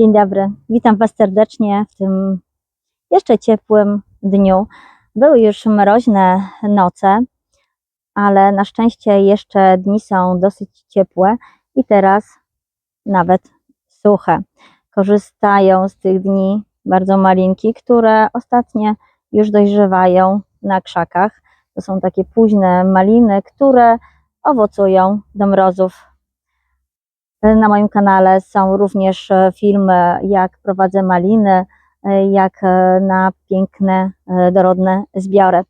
Dzień dobry, witam Was serdecznie w tym jeszcze ciepłym dniu. Były już mroźne noce, ale na szczęście jeszcze dni są dosyć ciepłe i teraz nawet suche. Korzystają z tych dni bardzo malinki, które ostatnio już dojrzewają na krzakach. To są takie późne maliny, które owocują do mrozów. Na moim kanale są również e, filmy, jak prowadzę maliny, e, jak e, na piękne, dorodne zbiory.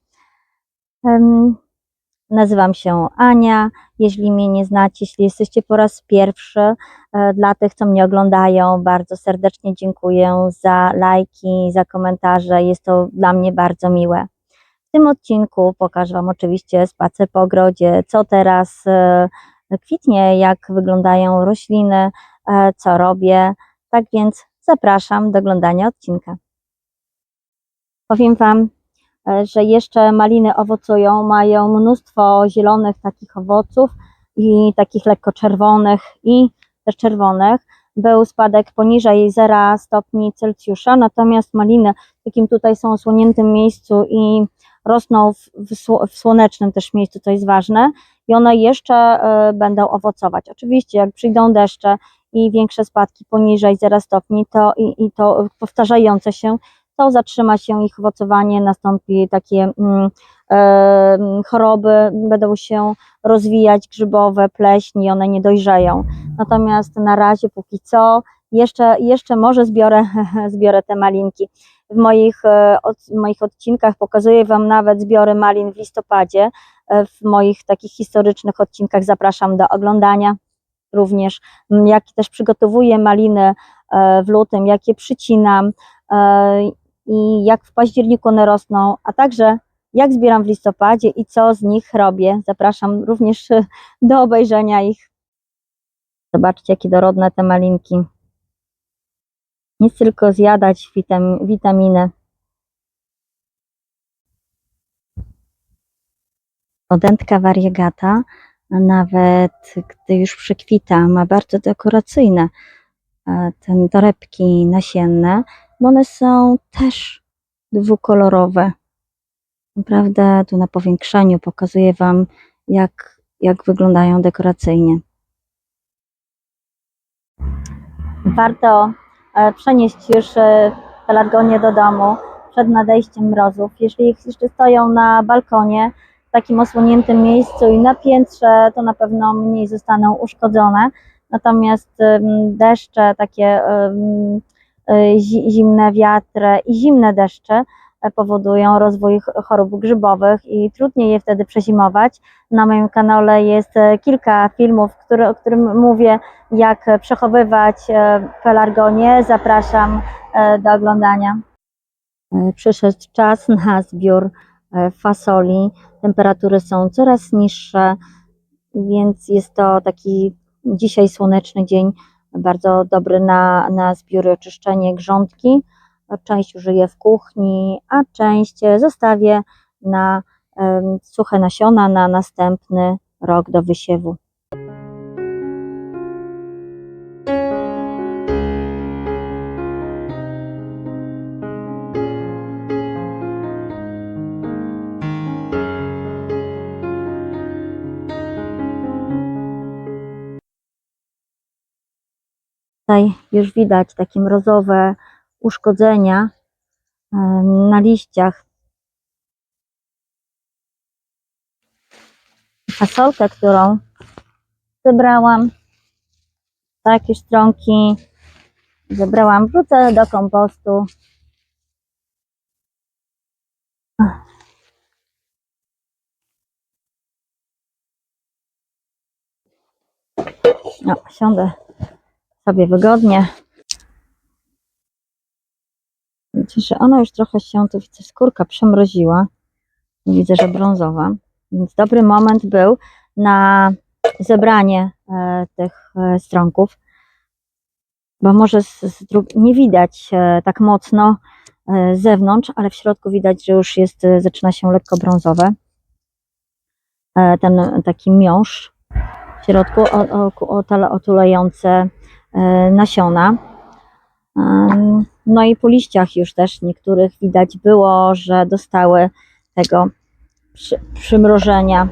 Nazywam się Ania. Jeśli mnie nie znacie, jeśli jesteście po raz pierwszy, dla tych, co mnie oglądają, bardzo serdecznie dziękuję za lajki, za komentarze. Jest to dla mnie bardzo miłe. W tym odcinku pokażę Wam oczywiście spacer po ogrodzie, co teraz kwitnie, jak wyglądają rośliny, e, co robię. Tak więc zapraszam do oglądania odcinka. Powiem Wam, e, że jeszcze maliny owocują, mają mnóstwo zielonych takich owoców i takich lekko czerwonych i też czerwonych. Był spadek poniżej 0 stopni Celsjusza, natomiast maliny w takim tutaj są osłoniętym miejscu i rosną w, w, w słonecznym też miejscu, co jest ważne i one jeszcze e, będą owocować. Oczywiście jak przyjdą deszcze i większe spadki poniżej 0 stopni to i, i to powtarzające się, to zatrzyma się ich owocowanie, nastąpi takie mm, e, choroby, będą się rozwijać grzybowe, pleśni, one nie dojrzeją. Natomiast na razie póki co jeszcze, jeszcze może zbiorę, zbiorę te malinki. W moich, e, od, w moich odcinkach pokazuję Wam nawet zbiory malin w listopadzie. E, W moich takich historycznych odcinkach zapraszam do oglądania również, jak też przygotowuję maliny e, w lutym, jak je przycinam e, i jak w październiku one rosną, a także jak zbieram w listopadzie i co z nich robię. Zapraszam również do obejrzenia ich. Zobaczcie, jakie dorodne te malinki. Nic tylko zjadać witam, witaminy. Odętka variegata, nawet gdy już przekwita, ma bardzo dekoracyjne e, ten torebki nasienne, bo one są też dwukolorowe. Naprawdę tu na powiększeniu pokazuję Wam, jak, jak wyglądają dekoracyjnie. Warto e, przenieść już e, pelargonie do domu przed nadejściem mrozów. Jeśli jeszcze stoją na balkonie, w takim osłoniętym miejscu i na piętrze, to na pewno mniej zostaną uszkodzone. Natomiast deszcze, takie e, zi- zimne wiatry i zimne deszcze e, powodują rozwój ch- chorób grzybowych i trudniej je wtedy przezimować. Na moim kanale jest e, kilka filmów, który, o którym mówię, jak przechowywać pelargonie. Zapraszam do oglądania. Przyszedł czas na zbiór fasoli. Temperatury są coraz niższe, więc jest to taki dzisiaj słoneczny dzień, bardzo dobry na, na zbiór i oczyszczenie grządki. Część użyję w kuchni, a część zostawię na suche nasiona na następny rok do wysiewu. Już widać takie mrozowe uszkodzenia na liściach. Fasolkę, którą zebrałam, takie stronki zebrałam, wrzucę do kompostu. No, siądę sobie wygodnie. Widzę, że ona już trochę się, tu widzę, skórka przemroziła. Widzę, że brązowa. Więc dobry moment był na zebranie e, tych e, stronków, bo może z, z nie widać e, tak mocno e, z zewnątrz, ale w środku widać, że już jest, e, zaczyna się lekko brązowe. E, ten taki miąższ w środku o, o, otula- otulające nasiona. Em, No i po liściach już też niektórych widać było, że dostały tego przy, przymrożenia,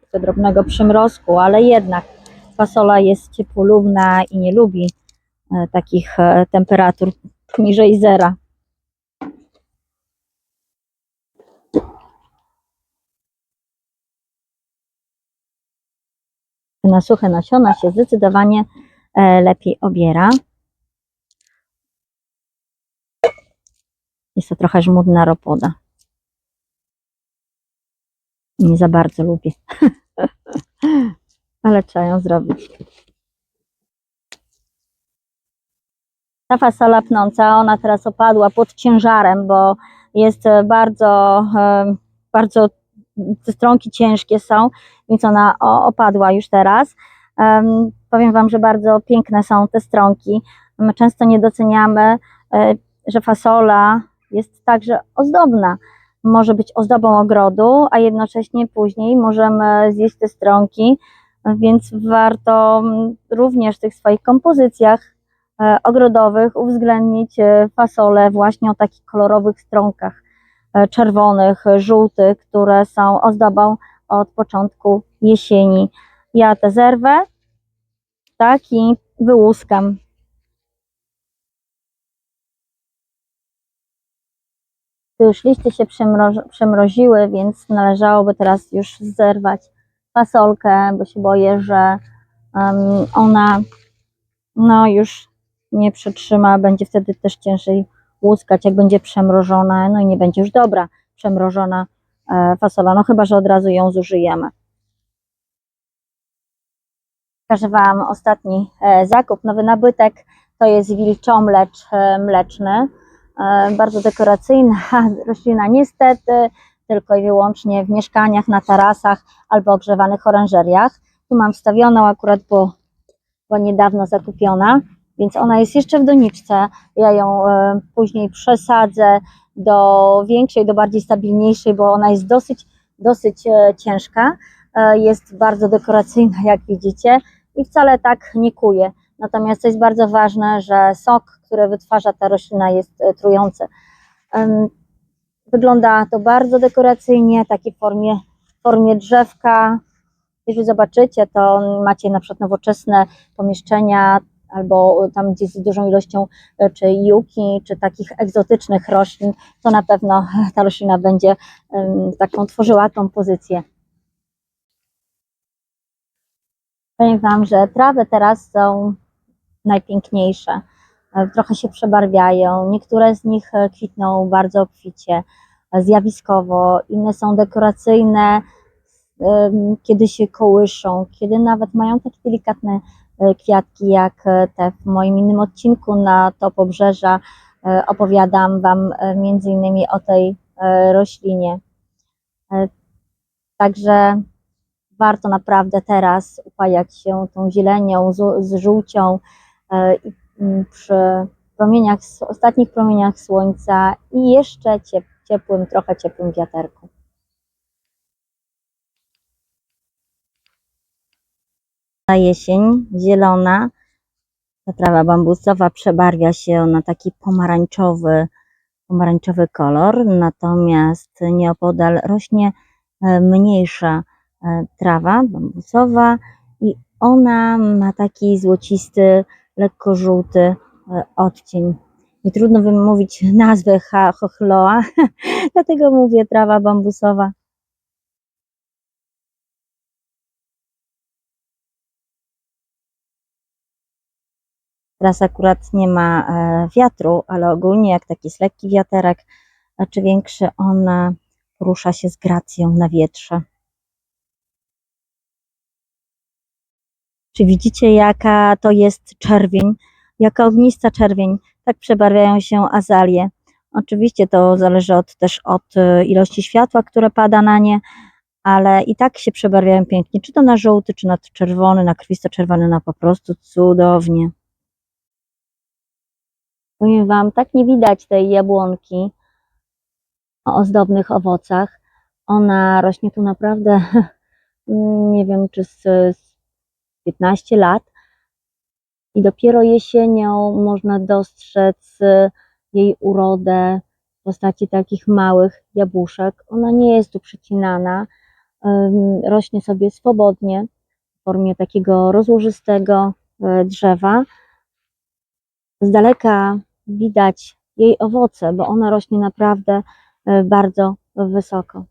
tego drobnego przymrozku, ale jednak fasola jest ciepłolubna i nie lubi e, takich e, temperatur poniżej zera. Na suche nasiona się zdecydowanie e, lepiej obiera. Jest to trochę żmudna ropoda. Nie za bardzo lubię. Ale trzeba ją zrobić. Ta fasola pnąca, ona teraz opadła pod ciężarem, bo jest e, bardzo, e, bardzo, te stronki ciężkie są, więc ona opadła już teraz. Em, Powiem Wam, że bardzo piękne są te stronki. My często nie doceniamy, e, że fasola jest także ozdobna. Może być ozdobą ogrodu, a jednocześnie później możemy zjeść te stronki, więc warto mm, również w tych swoich kompozycjach e, ogrodowych uwzględnić e, fasolę właśnie o takich kolorowych stronkach, czerwonych, żółtych, które są ozdobą od początku jesieni. Ja te zerwę, tak i wyłuskam. Już liście się przymroziły, więc należałoby teraz już zerwać fasolkę, bo się boję, że em, ona no już nie przetrzyma, będzie wtedy też ciężej łuskać, jak będzie przemrożona, no i nie będzie już dobra przemrożona e, fasola, no chyba, że od razu ją zużyjemy. Pokażę Wam ostatni e, zakup, nowy nabytek, to jest wilczomlecz e, mleczny, e, bardzo dekoracyjna roślina niestety, tylko i wyłącznie w mieszkaniach, na tarasach albo ogrzewanych oranżeriach. Tu mam wstawioną akurat, bo, bo niedawno zakupiona, więc ona jest jeszcze w doniczce. Ja ją później przesadzę do większej, do bardziej stabilniejszej, bo ona jest dosyć, dosyć ciężka. E, Jest bardzo dekoracyjna, jak widzicie, i wcale tak nie kuje. Natomiast to jest bardzo ważne, że sok, który wytwarza ta roślina, jest e, trujący. Wygląda to bardzo dekoracyjnie, takie w formie, formie drzewka. Jeżeli zobaczycie, to macie na przykład nowoczesne pomieszczenia, albo tam gdzie z dużą ilością e, czy juki, czy takich egzotycznych roślin, to na pewno ta roślina będzie taką tworzyła kompozycję. Powiem Wam, że trawy teraz są najpiękniejsze. Trochę się przebarwiają. Niektóre z nich kwitną bardzo obficie, zjawiskowo, inne są dekoracyjne, kiedy się kołyszą, kiedy nawet mają takie delikatne e, kwiatki, jak e, te w moim innym odcinku na Top Obrzeża. E, Opowiadam Wam między innymi o tej roślinie. Także warto naprawdę teraz upajać się tą zielenią, z, z żółcią e, i mm, przy promieniach, ostatnich promieniach słońca i jeszcze ciep, ciepłym, trochę ciepłym wiaterku. Na jesień zielona, ta trawa bambusowa przebarwia się na taki pomarańczowy, pomarańczowy kolor, natomiast nieopodal rośnie e, mniejsza trawa bambusowa i ona ma taki złocisty, lekko żółty e, odcień. I trudno wymówić nazwę chochloa, dlatego mówię trawa bambusowa. Teraz akurat nie ma e, wiatru, ale ogólnie jak taki lekki wiaterek e, czy większy, on e, porusza się z gracją na wietrze. Czy widzicie, jaka to jest czerwień? Jaka ognista czerwień? Tak przebarwiają się azalie. Oczywiście to zależy od, też od e, ilości światła, które pada na nie, ale i tak się przebarwiają pięknie. Czy to na żółty, czy na czerwony, na krwisto-czerwony, no po prostu cudownie. Powiem Wam, tak nie widać tej jabłonki o ozdobnych owocach. Ona rośnie tu naprawdę, nie wiem, czy z, z 15 lat. I dopiero jesienią można dostrzec y, jej urodę w postaci takich małych jabłuszek. Ona nie jest tu przycinana, rośnie sobie swobodnie w formie takiego rozłożystego y, drzewa. Z daleka widać jej owoce, bo ona rośnie naprawdę y, bardzo wysoko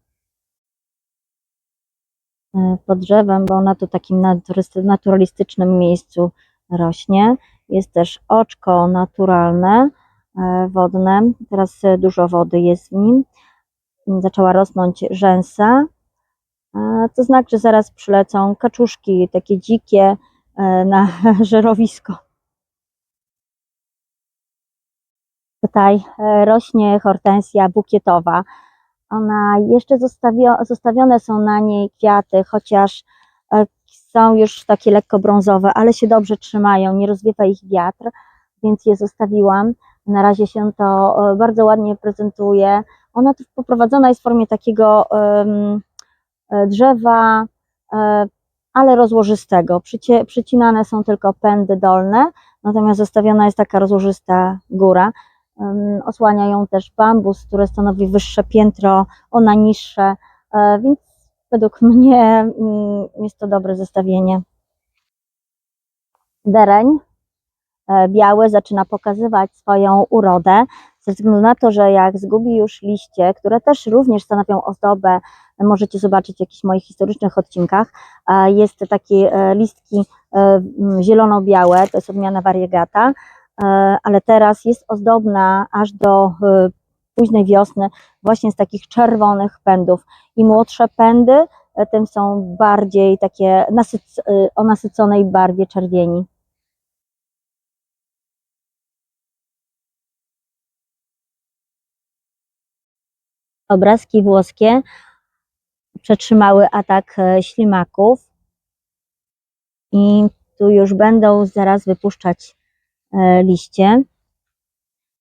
pod drzewem, bo ona tu takim naturalistycznym miejscu rośnie. Jest też oczko naturalne, e, wodne. Teraz e, dużo wody jest w nim. Zaczęła rosnąć rzęsa. E, To znak, że zaraz przylecą kaczuszki takie dzikie e, na żerowisko. Tutaj e, rośnie hortensja bukietowa. Ona jeszcze zostawio, zostawione są na niej kwiaty, chociaż e, są już takie lekko brązowe, ale się dobrze trzymają, nie rozwiewa ich wiatr, więc je zostawiłam. Na razie się to e, bardzo ładnie prezentuje. Ona tu poprowadzona jest w formie takiego e, drzewa, e, ale rozłożystego. Przycie, przycinane są tylko pędy dolne, natomiast zostawiona jest taka rozłożysta góra. Osłania ją też bambus, który stanowi wyższe piętro, ona niższe, e, więc według mnie mm, jest to dobre zestawienie. Dereń e, biały zaczyna pokazywać swoją urodę, ze względu na to, że jak zgubi już liście, które też również stanowią ozdobę, możecie zobaczyć w jakichś moich historycznych odcinkach, a jest takie e, listki e, zielono-białe, to jest odmiana variegata, e, ale teraz jest ozdobna aż do e, późnej wiosny właśnie z takich czerwonych pędów. I młodsze pędy, e, tym są bardziej takie nasyc, e, o nasyconej barwie czerwieni. Obrazki włoskie przetrzymały atak e, ślimaków i tu już będą zaraz wypuszczać e, liście.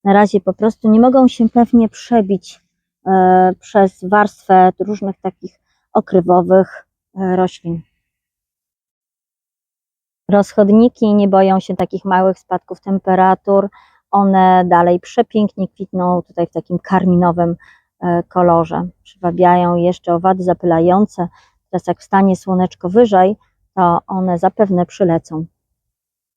Na razie po prostu nie mogą się pewnie przebić e, przez warstwę różnych takich okrywowych e, roślin. Rozchodniki nie boją się takich małych spadków temperatur. One dalej przepięknie kwitną tutaj w takim karminowym e, kolorze. Przywabiają jeszcze owady zapylające. Teraz jak wstanie słoneczko wyżej, to one zapewne przylecą.